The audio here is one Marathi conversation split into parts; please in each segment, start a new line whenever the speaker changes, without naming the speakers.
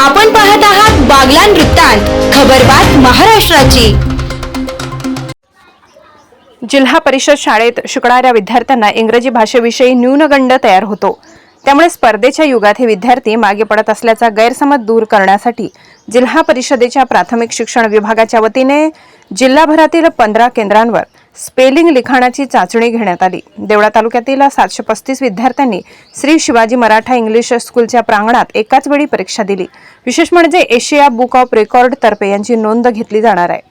आपण पाहत आहात बागलान वृत्तांत खबरबात महाराष्ट्राची.
जिल्हा परिषद शाळेत शिकणाऱ्या विद्यार्थ्यांना इंग्रजी भाषेविषयी न्यूनगंड तयार होतो. त्यामुळे स्पर्धेच्या युगात हे विद्यार्थी मागे पडत असल्याचा गैरसमज दूर करण्यासाठी जिल्हा परिषदेच्या प्राथमिक शिक्षण विभागाच्या वतीने जिल्हाभरातील पंधरा केंद्रांवर स्पेलिंग लिखाणाची चाचणी घेण्यात आली. देवळा तालुक्यातील सातशे पस्तीस विद्यार्थ्यांनी श्री शिवाजी मराठा इंग्लिश स्कूलच्या प्रांगणात एकाच वेळी परीक्षा दिली. विशेष म्हणजे एशिया बुक ऑफ रेकॉर्ड तर्फे यांची नोंद घेतली जाणार आहे.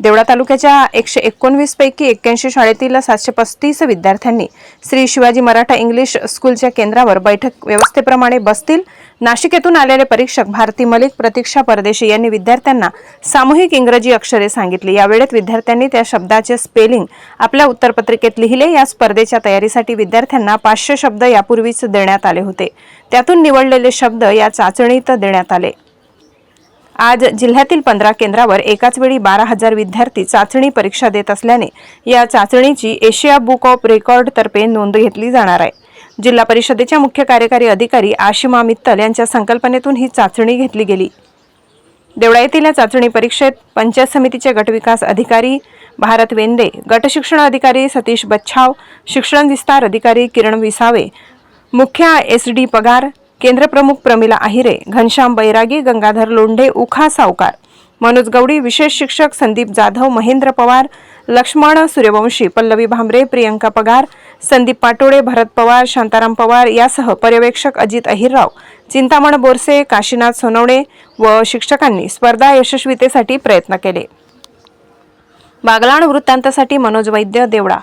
देवळा तालुक्याच्या एकशे एकोणवीस पैकी एक्क्याऐंशी शाळेतील सातशे पस्तीस विद्यार्थ्यांनी श्री शिवाजी मराठा इंग्लिश स्कूलच्या केंद्रावर बैठक व्यवस्थेप्रमाणे बसतील. नाशिक येथून आलेले परीक्षक भारती मलिक प्रतीक्षा परदेशी यांनी विद्यार्थ्यांना सामूहिक इंग्रजी अक्षरे सांगितली. यावेळेत विद्यार्थ्यांनी त्या शब्दाचे स्पेलिंग आपल्या उत्तरपत्रिकेत लिहिले. या स्पर्धेच्या तयारीसाठी विद्यार्थ्यांना पाचशे शब्द यापूर्वीच देण्यात आले होते. त्यातून निवडलेले शब्द या चाचणीत देण्यात आले. आज जिल्ह्यातील पंधरा केंद्रावर एकाच वेळी बारा हजार विद्यार्थी चाचणी परीक्षा देत असल्याने या चाचणीची एशिया बुक ऑफ रेकॉर्ड तर्फे नोंद घेतली जाणार आहे. जिल्हा परिषदेच्या मुख्य कार्यकारी अधिकारी आशिमा मित्तल यांच्या संकल्पनेतून ही चाचणी घेतली गेली. देवळा येथील या चाचणी परीक्षेत पंचायत समितीचे गटविकास अधिकारी भारत वेंदे गट शिक्षण अधिकारी सतीश बच्छाव शिक्षण विस्तार अधिकारी किरण विसावे मुख्य एस डी पगार केंद्रप्रमुख प्रमिला आहिरे घनश्याम बैरागी गंगाधर लोंढे उखा सावकार मनोज गवडी विशेष शिक्षक संदीप जाधव महेंद्र पवार लक्ष्मण सूर्यवंशी पल्लवी भांबरे प्रियंका पगार संदीप पाटोळे भरत पवार शांताराम पवार यासह पर्यवेक्षक अजित अहिरराव चिंतामण बोरसे काशीनाथ सोनवणे व शिक्षकांनी स्पर्धा यशस्वीतेसाठी प्रयत्न केले. बागलाण वृत्तांतासाठी मनोज वैद्य देवळा.